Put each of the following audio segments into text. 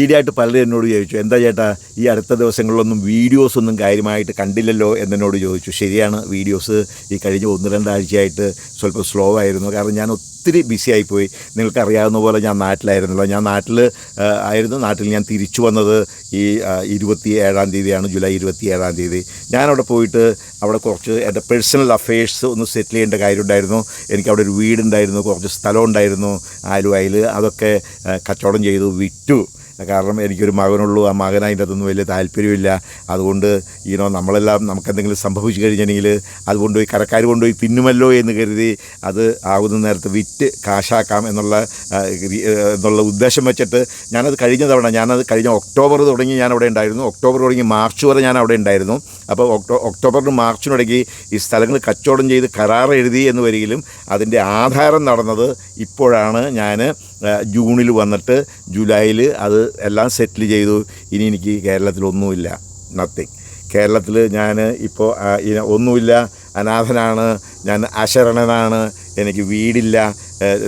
ഈടായിട്ട് പലരും എന്നോട് ചോദിച്ചു എന്താ ചേട്ടാ ഈ അടുത്ത ദിവസങ്ങളിലൊന്നും വീഡിയോസ് ഒന്നും കാര്യമായിട്ട് കണ്ടില്ലല്ലോ? എന്നോട് ചോദിച്ചു. ശരിയാണ് വീഡിയോസ് ഈ കഴിഞ്ഞ ഒന്ന് രണ്ടാഴ്ചയായിട്ട് സ്വല്പം സ്ലോ ആയിരുന്നു. കാരണം ഞാൻ ഒത്തിരി ബിസി ആയിപ്പോയി. നിങ്ങൾക്കറിയാവുന്ന പോലെ ഞാൻ നാട്ടിലായിരുന്നല്ലോ. ഞാൻ നാട്ടിൽ ആയിരുന്നു. നാട്ടിൽ ഞാൻ തിരിച്ചു വന്നത് ഈ ഇരുപത്തി ഏഴാം തീയതിയാണ് ജൂലൈ ഇരുപത്തി ഏഴാം തീയതി. ഞാനവിടെ പോയിട്ട് അവിടെ കുറച്ച് എന്റെ പേഴ്സണൽ അഫയേഴ്സ് ഒന്ന് സെറ്റിൽ ചെയ്യേണ്ട കാര്യമുണ്ടായിരുന്നു. എനിക്ക് അവിടെ ഒരു വീടുണ്ടായിരുന്നു കുറച്ച് സ്ഥലം ഉണ്ടായിരുന്നു ആലുവായിൽ അതൊക്കെ കച്ചവടം ചെയ്തു വിറ്റു. കാരണം എനിക്കൊരു മകനുള്ളൂ. ആ അതിന്റെ അതൊന്നും വലിയ താല്പര്യമില്ല. അതുകൊണ്ട് ഈനോ നമ്മളെല്ലാം നമുക്ക് എന്തെങ്കിലും സംഭവിച്ചു കഴിഞ്ഞിട്ടുണ്ടെങ്കിൽ അത് കൊണ്ടുപോയി കരക്കാർ കൊണ്ടുപോയി തിന്നുമല്ലോ എന്ന് കരുതി അത് ആകുന്ന നേരത്ത് വിറ്റ് കാശാക്കാം എന്നുള്ള എന്നുള്ള ഉദ്ദേശം വെച്ചിട്ട് ഞാനത് കഴിഞ്ഞ തവണ ഞാനത് കഴിഞ്ഞ ഒക്ടോബർ തുടങ്ങി ഞാൻ അവിടെ ഉണ്ടായിരുന്നു. ഒക്ടോബർ തുടങ്ങി മാർച്ച് വരെ ഞാൻ അവിടെ ഉണ്ടായിരുന്നു. അപ്പോൾ ഒക്ടോ ഒക്ടോബറിന് മാർച്ചിനിടയ്ക്ക് ഈ സ്ഥലങ്ങൾ കച്ചവടം ചെയ്ത് കരാർ എഴുതി എന്ന് വരികിലും അതിന്റെ ആധാരം നടന്നത് ഇപ്പോഴാണ് ഞാൻ ജൂണിൽ വന്നിട്ട് ജൂലൈയിൽ അത് എല്ലാം സെറ്റിൽ ചെയ്തു. ഇനി എനിക്ക് കേരളത്തിലൊന്നുമില്ല. നത്തിങ് കേരളത്തിൽ ഞാൻ ഇപ്പോൾ ഒന്നുമില്ല. അനാഥനാണ്. ഞാൻ അശരണനാണ് എനിക്ക് വീടില്ല.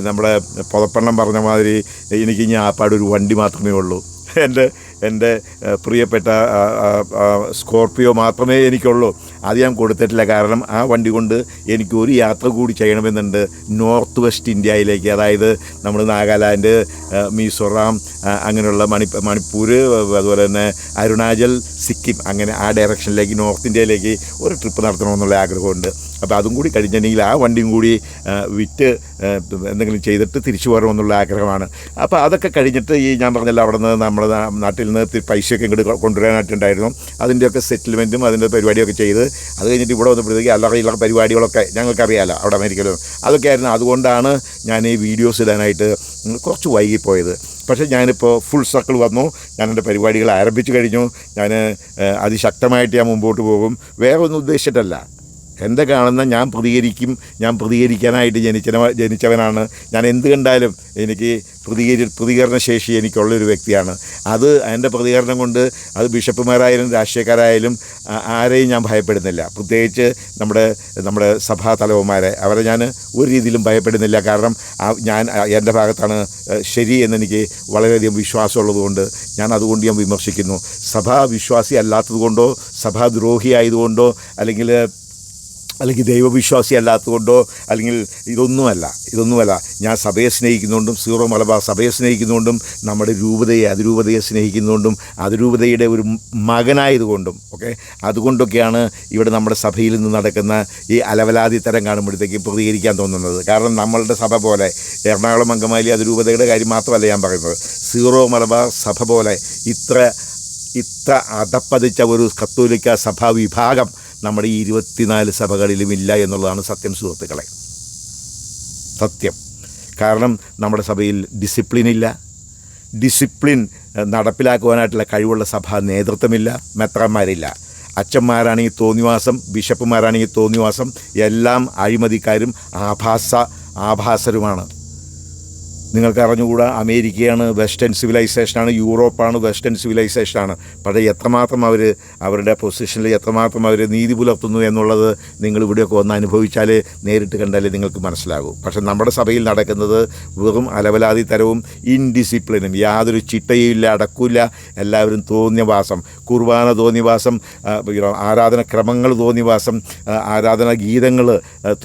നമ്മുടെ പുതപ്പെണ്ണം പറഞ്ഞ മാതിരി എനിക്ക് ഇനി ആപ്പാട് ഒരു വണ്ടി മാത്രമേ ഉള്ളൂ. എന്റെ എന്റെ പ്രിയപ്പെട്ട സ്കോർപ്പിയോ മാത്രമേ എനിക്കുള്ളൂ. അത് ഞാൻ കൊടുത്തിട്ടില്ല. കാരണം ആ വണ്ടി കൊണ്ട് എനിക്ക് ഒരു യാത്ര കൂടി ചെയ്യണമെന്നുണ്ട് നോർത്ത് വെസ്റ്റ് ഇന്ത്യയിലേക്ക്. അതായത് നമ്മൾ നാഗാലാൻഡ് മിസോറാം അങ്ങനെയുള്ള മണി മണിപ്പൂർ അതുപോലെ തന്നെ അരുണാചൽ സിക്കിം അങ്ങനെ ആ ഡയറക്ഷനിലേക്ക് നോർത്ത് ഇന്ത്യയിലേക്ക് ഒരു ട്രിപ്പ് നടത്തണമെന്നുള്ള ആഗ്രഹമുണ്ട്. അപ്പോൾ അതും കൂടി കഴിഞ്ഞിട്ടുണ്ടെങ്കിൽ ആ വണ്ടിയും കൂടി വിറ്റ് എന്തെങ്കിലും ചെയ്തിട്ട് തിരിച്ചു വരണമെന്നുള്ള ആഗ്രഹമാണ്. അപ്പോൾ അതൊക്കെ കഴിഞ്ഞിട്ട് ഈ ഞാൻ പറഞ്ഞല്ലോ അവിടെ നിന്ന് നമ്മുടെ നാ- നിന്ന് പൈസയൊക്കെ ഇങ്ങോട്ട് കൊണ്ടുവരാനായിട്ടുണ്ടായിരുന്നു. അതിന്റെയൊക്കെ സെറ്റിൽമെന്റും അതിന്റെ പരിപാടിയൊക്കെ ചെയ്ത് അത് കഴിഞ്ഞിട്ട് ഇവിടെ വന്നപ്പോഴത്തേക്ക് അല്ലറ ഇല്ലറ പരിപാടികളൊക്കെ ഞങ്ങൾക്കറിയാമല്ലോ അവിടെ അമേരിക്കയിലും. അതൊക്കെ ആയിരുന്നു. അതുകൊണ്ടാണ് ഞാൻ ഈ വീഡിയോസ് ഇടാനായിട്ട് കുറച്ച് വൈകിപ്പോയത്. പക്ഷേ ഞാനിപ്പോൾ ഫുൾ സർക്കിൾ വന്നു. ഞാൻ എന്റെ പരിപാടികൾ ആരംഭിച്ചു കഴിഞ്ഞു. ഞാൻ അതിശക്തമായിട്ട് ഞാൻ മുമ്പോട്ട് പോകും. വേറെ ഒന്നും ഉദ്ദേശിച്ചിട്ടല്ല. എന്റെ കാണുന്ന ഞാൻ പ്രതികരിക്കും ഞാൻ പ്രതികരിക്കാനായിട്ട് ജനിച്ചന ജനിച്ചവനാണ്. ഞാൻ എന്ത് കണ്ടാലും എനിക്ക് പ്രതികരി പ്രതികരണ ശേഷി എനിക്കുള്ളൊരു വ്യക്തിയാണ്. അത് എന്റെ പ്രതികരണം കൊണ്ട് അത് ബിഷപ്പുമാരായാലും രാഷ്ട്രീയക്കാരായാലും ആരെയും ഞാൻ ഭയപ്പെടുന്നില്ല. പ്രത്യേകിച്ച് നമ്മുടെ നമ്മുടെ സഭാ തലവന്മാരെ. അവരെ ഞാൻ ഒരു രീതിയിലും ഭയപ്പെടുന്നില്ല. കാരണം ഞാൻ എന്റെ ഭാഗത്താണ് ശരി എന്നെനിക്ക് വളരെയധികം വിശ്വാസമുള്ളതുകൊണ്ട് ഞാൻ അതുകൊണ്ട് ഞാൻ വിമർശിക്കുന്നു. സഭാ വിശ്വാസി അല്ലാത്തതുകൊണ്ടോ സഭാദ്രോഹി ആയതുകൊണ്ടോ അല്ലെങ്കിൽ അല്ലെങ്കിൽ ദൈവവിശ്വാസി അല്ലാത്തതുകൊണ്ടോ അല്ലെങ്കിൽ ഇതൊന്നുമല്ല ഇതൊന്നുമല്ല. ഞാൻ സഭയെ സ്നേഹിക്കുന്നതുകൊണ്ടും സീറോ മലബാർ സഭയെ സ്നേഹിക്കുന്നതുകൊണ്ടും നമ്മുടെ രൂപതയെ അതിരൂപതയെ സ്നേഹിക്കുന്നതുകൊണ്ടും അതിരൂപതയുടെ ഒരു മകനായതുകൊണ്ടും ഓക്കെ അതുകൊണ്ടൊക്കെയാണ് ഇവിടെ നമ്മുടെ സഭയിൽ നിന്ന് നടക്കുന്ന ഈ അലവലാതി തരം കാണുമ്പോഴത്തേക്ക് പ്രതികരിക്കാൻ തോന്നുന്നത്. കാരണം നമ്മളുടെ സഭ പോലെ എറണാകുളം അങ്കമാലി അതിരൂപതയുടെ കാര്യം മാത്രമല്ല ഞാൻ പറയുന്നത്. സീറോ മലബാർ സഭ പോലെ ഇത്ര ഇത്ര അതപ്പതിച്ച ഒരു കത്തോലിക്ക സഭാ വിഭാഗം നമ്മുടെ ഈ ഇരുപത്തിനാല് സഭകളിലും ഇല്ല എന്നുള്ളതാണ് സത്യം സുഹൃത്തുക്കളെ. സത്യം. കാരണം നമ്മുടെ സഭയിൽ ഡിസിപ്ലിൻ ഇല്ല. ഡിസിപ്ലിൻ നടപ്പിലാക്കുവാനായിട്ടുള്ള കഴിവുള്ള സഭാ നേതൃത്വമില്ല. മെത്രന്മാരില്ല. അച്ഛന്മാരാണെങ്കിൽ തോന്നിവാസം ബിഷപ്പുമാരാണെങ്കിൽ തോന്നിവാസം എല്ലാം അഴിമതിക്കാരും ആഭാസ ആഭാസരുമാണ്. നിങ്ങൾക്ക് അറിഞ്ഞുകൂടാ അമേരിക്കയാണ് വെസ്റ്റേൺ സിവിലൈസേഷനാണ് യൂറോപ്പാണ് വെസ്റ്റേൺ സിവിലൈസേഷനാണ്. പക്ഷേ എത്രമാത്രം അവർ അവരുടെ പൊസിഷനിൽ എത്രമാത്രം അവർ നീതി പുലർത്തുന്നു എന്നുള്ളത് നിങ്ങൾ ഇവിടെയൊക്കെ വന്ന് അനുഭവിച്ചാൽ നേരിട്ട് കണ്ടാലേ നിങ്ങൾക്ക് മനസ്സിലാകൂ. പക്ഷേ നമ്മുടെ സഭയിൽ നടക്കുന്നത് വെറും അലവലാതി തരവും ഇൻഡിസിപ്ലിനും യാതൊരു ചിട്ടയില്ല അടക്കില്ല എല്ലാവരും തോന്നിയവാസം. കുർബാന തോന്നിയവാസം ആരാധന ക്രമങ്ങൾ തോന്നിവാസം ആരാധനക്രമങ്ങൾ തോന്നിയവാസം ആരാധന ഗീതങ്ങൾ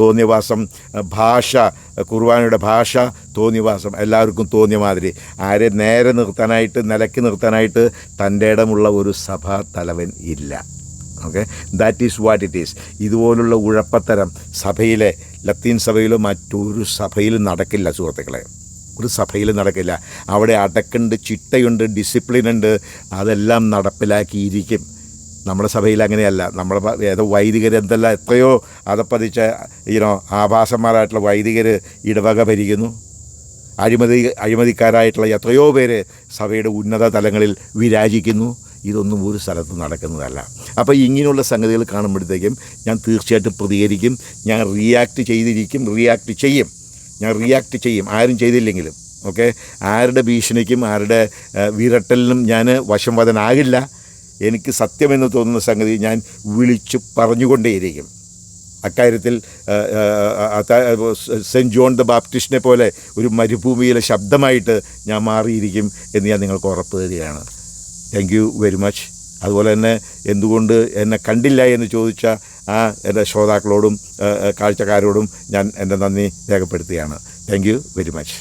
തോന്നിയവാസം ഭാഷ കുർബാനയുടെ ഭാഷ തോന്നിയവാസം. എല്ലാവർക്കും തോന്നിയ മാതിരി ആരെ നേരെ നിർത്താനായിട്ട് നിലയ്ക്ക് നിർത്താനായിട്ട് തന്റെ ഇടമുള്ള ഒരു സഭാ തലവൻ ഇല്ല. Okay? That is what it is ഇതുപോലുള്ള ഉഴപ്പത്തരം സഭയിലെ ലത്തീൻ സഭയിലോ മറ്റൊരു സഭയിലും നടക്കില്ല സുഹൃത്തുക്കളെ. ഒരു സഭയിൽ നടക്കില്ല. അവിടെ അടക്കുണ്ട് ചിട്ടയുണ്ട് ഡിസിപ്ലിൻ ഉണ്ട്. അതെല്ലാം നടപ്പിലാക്കിയിരിക്കും. നമ്മുടെ സഭയിൽ അങ്ങനെയല്ല. നമ്മുടെ ഏതോ വൈദികർ എന്തെല്ലാം എത്രയോ അതപ്പതിച്ച ഈനോ ആഭാസന്മാരായിട്ടുള്ള വൈദികർ ഇടവക ഭരിക്കുന്നു. അഴിമതി അഴിമതിക്കാരായിട്ടുള്ള എത്രയോ പേര് സഭയുടെ ഉന്നത തലങ്ങളിൽ വിരാജിക്കുന്നു. ഇതൊന്നും ഒരു സ്ഥലത്ത് നടക്കുന്നതല്ല. അപ്പോൾ ഇങ്ങനെയുള്ള സംഗതികൾ കാണുമ്പോഴത്തേക്കും ഞാൻ തീർച്ചയായിട്ടും പ്രതികരിക്കും. ഞാൻ റിയാക്ട് ചെയ്തിരിക്കും. റിയാക്ട് ചെയ്യും. ഞാൻ റിയാക്ട് ചെയ്യും. ആരും ചെയ്തില്ലെങ്കിലും. ഓക്കെ? ആരുടെ ഭീഷണിക്കും ആരുടെ വിരട്ടലിനും ഞാൻ വശംവദനാകില്ല. എനിക്ക് സത്യമെന്ന് തോന്നുന്ന സംഗതി ഞാൻ വിളിച്ചു പറഞ്ഞുകൊണ്ടേയിരിക്കും. അക്കാര്യത്തിൽ സെന്റ് ജോൺ ദ ബാപ്റ്റിസ്റ്റിനെ പോലെ ഒരു മരുഭൂമിയിലെ ശബ്ദമായിട്ട് ഞാൻ മാറിയിരിക്കും എന്ന് ഞാൻ നിങ്ങൾക്ക് ഉറപ്പ് തരികയാണ്. താങ്ക് യു വെരി മച്ച് അതുപോലെ തന്നെ എന്തുകൊണ്ട് എന്നെ കണ്ടില്ല എന്ന് ചോദിച്ച ആ എന്റെ ശ്രോതാക്കളോടും കാഴ്ചക്കാരോടും ഞാൻ എന്റെ നന്ദി രേഖപ്പെടുത്തുകയാണ്. Thank you very much